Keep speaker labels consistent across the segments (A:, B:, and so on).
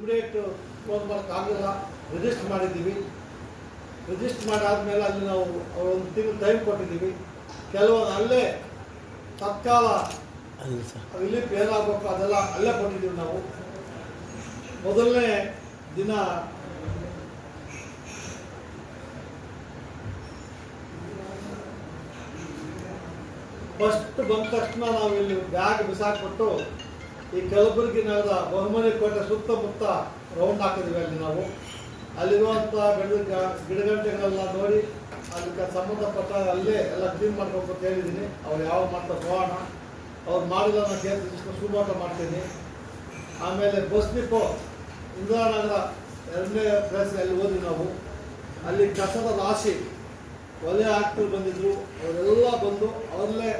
A: Immediate close ಮಾಡೋಕ್ಕಾಗಲ್ಲ register ಮಾಡಿದ್ದೀವಿ. Register ಮಾಡಾದಮೇಲೆ ಅಲ್ಲಿ ನಾವು ಒಂದು ತಿಂಗಳು ಟೈಮ್ ಕೊಟ್ಟಿದ್ದೀವಿ. ಕೆಲವೊಂದು ಅಲ್ಲೇ ತತ್ಕಾಲ ರಿಲೀಫ್ ಏನಾಗಬೇಕು ಅದೆಲ್ಲ ಅಲ್ಲೇ ಕೊಟ್ಟಿದ್ದೀವಿ ನಾವು. ಮೊದಲನೇ ದಿನ ಫಸ್ಟ್ ಬಂದ ತಕ್ಷಣ ನಾವು ಇಲ್ಲಿ ಬ್ಯಾಗ್ ಬಿಸಾಕ್ಬಿಟ್ಟು ಈ ಕಲಬುರಗಿ ನಗರದ ಬಹುಮನಿ ಕೋಟೆ ಸುತ್ತಮುತ್ತ ರೌಂಡ್ ಹಾಕಿದ್ವಿ ಅಲ್ಲಿ ನಾವು. ಅಲ್ಲಿರುವಂಥ ಗಿಡ ಗಿಡಗಂಟೆಗಳೆಲ್ಲ ನೋಡಿ ಅದಕ್ಕೆ ಸಂಬಂಧಪಟ್ಟ ಅಲ್ಲೇ ಎಲ್ಲ ಕ್ಲೀನ್ ಮಾಡಬೇಕು ಅಂತ ಹೇಳಿದ್ದೀನಿ ಅವ್ರು ಯಾವ ಮಾಡ್ತಾ ಹೋಗೋಣ. ಅವ್ರು ಮಾಡಿಲ್ಲ ನಾನು ಕೇಳ್ತೀನಿ ಸುಮೋಟ ಮಾಡ್ತೀನಿ. ಆಮೇಲೆ ಬಸ್ ಡಿಪೋ, ಇಂದಿರಾನಗರ ಎರಡನೇ ಅಲ್ಲಿ ಹೋದ್ವಿ ನಾವು. ಅಲ್ಲಿ ಕಸದ ರಾಶಿ ಒಲೆ ಹಾಕ್ತಿರು ಬಂದಿದ್ರು. ಅವರೆಲ್ಲ ಬಂದು ಅವರಲ್ಲೇ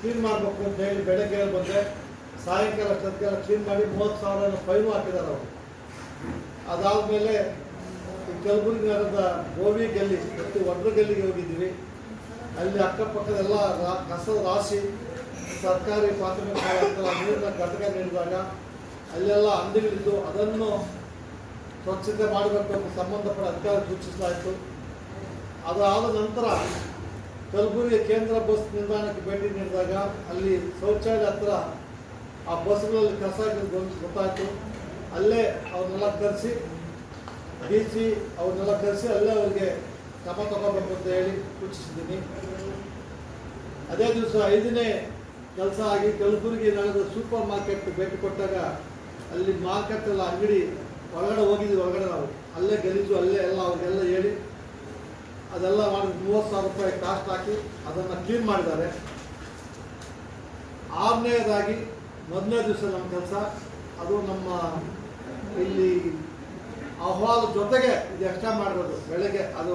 A: ಕ್ಲೀನ್ ಮಾಡಬೇಕು ಅಂತ ಹೇಳಿ ಬೆಳಗ್ಗೆ ಬಂದೆ. ಸಾಯಂಕಾಲ ಅಷ್ಟೊತ್ತಿಗೆಲ್ಲ ಕ್ಲೀನ್ ಮಾಡಿ ಮೂವತ್ತು ಸಾವಿರ ಫೈನು ಹಾಕಿದ್ದಾರೆ ಅವರು. ಅದಾದಮೇಲೆ ಕಲಬುರಗಿ ನಗರದ ಗೋವಿ ಗಲ್ಲಿ ಮತ್ತು ಒಡ್ರ ಗಲ್ಲಿಗೆ ಹೋಗಿದ್ದೀವಿ. ಅಲ್ಲಿ ಅಕ್ಕಪಕ್ಕದೆಲ್ಲ ಕಸದ ರಾಶಿ ಸರ್ಕಾರಿ ಪ್ರಾಥಮಿಕ ನೀರಿನ ಘಟಕ ನೀಡಿದಾಗ ಅಲ್ಲೆಲ್ಲ ಅಂಗಡಿಗಳಿದ್ದು ಅದನ್ನು ಸ್ವಚ್ಛತೆ ಮಾಡಬೇಕು ಅಂತ ಸಂಬಂಧಪಟ್ಟ ಅಧಿಕಾರಿ ಸೂಚಿಸಲಾಯಿತು. ಅದಾದ ನಂತರ ಕಲಬುರಗಿ ಕೇಂದ್ರ ಬಸ್ ನಿಲ್ದಾಣಕ್ಕೆ ಭೇಟಿ ನೀಡಿದಾಗ ಅಲ್ಲಿ ಶೌಚಾಲಯ ಹತ್ರ ಆ ಬಸ್ಗಳಲ್ಲಿ ಕಸ ಗೊತ್ತಾಯಿತು ಗೊತ್ತು- ಗೊತ್ತಾಯ್ತು. ಅಲ್ಲೇ ಅವ್ರನ್ನೆಲ್ಲ ಕರೆಸಿ ಡಿ ಸಿ ಅವ್ರನ್ನೆಲ್ಲ ಕರೆಸಿ ಅಲ್ಲೇ ಅವ್ರಿಗೆ ಕ್ರಮ ತಗೋಬೇಕು ಅಂತ ಹೇಳಿ ಸೂಚಿಸಿದ್ದೀನಿ. ಅದೇ ದಿವಸ ಐದನೇ ಕೆಲಸ ಆಗಿ ಕಲಬುರಗಿ ನಡೆದ ಸೂಪರ್ ಮಾರ್ಕೆಟ್ ಭೇಟಿ ಕೊಟ್ಟಾಗ ಅಲ್ಲಿ ಮಾರ್ಕೆಟ್ ಎಲ್ಲ ಅಂಗಡಿ ಒಳಗಡೆ ಹೋಗಿದ್ವಿ, ಒಳಗಡೆ ನಾವು. ಅಲ್ಲೇ ಗಲೀಜು, ಅಲ್ಲೇ ಎಲ್ಲ ಅವ್ರಿಗೆಲ್ಲ ಹೇಳಿ ಅದೆಲ್ಲ ಮಾಡಿ ಮೂವತ್ತು ಸಾವಿರ ರೂಪಾಯಿ ಕಾಸ್ಟ್ ಹಾಕಿ ಅದನ್ನು ಕ್ಲೀನ್ ಮಾಡಿದ್ದಾರೆ. ಆರನೇದಾಗಿ ಮೊದಲನೇ ದಿವಸ ನಮ್ಮ ಕೆಲಸ, ಅದು ನಮ್ಮ ಇಲ್ಲಿ ಅಹ್ವಾಲ ಜೊತೆಗೆ ಇದು ಎಕ್ಸ್ಟ್ರಾ ಮಾಡಿರೋದು. ಬೆಳಗ್ಗೆ ಅದು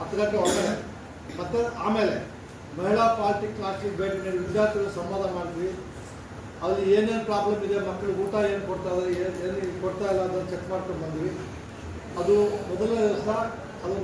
A: ಹತ್ತು ಗಂಟೆ ಒಳಗಡೆ. ಮತ್ತು ಆಮೇಲೆ ಮಹಿಳಾ ಪಾರ್ಟಿ ಕ್ಲಾಸಿಗೆ ಭೇಟಿ ನೀಡಿ ವಿದ್ಯಾರ್ಥಿಗಳು ಸಂವಾದ ಮಾಡಿದ್ವಿ. ಅಲ್ಲಿ ಏನೇನು ಪ್ರಾಬ್ಲಮ್ ಇದೆ ಮಕ್ಕಳು ಊಟ ಏನು ಕೊಡ್ತಾ ಇದ್ದಾರೆ, ಏನು ಏನು ಕೊಡ್ತಾ ಇಲ್ಲ ಅದನ್ನು ಚೆಕ್ ಮಾಡ್ಕೊಂಡು ಬಂದ್ವಿ. ಅದು ಮೊದಲನೇ ದಿವಸ, ಅದು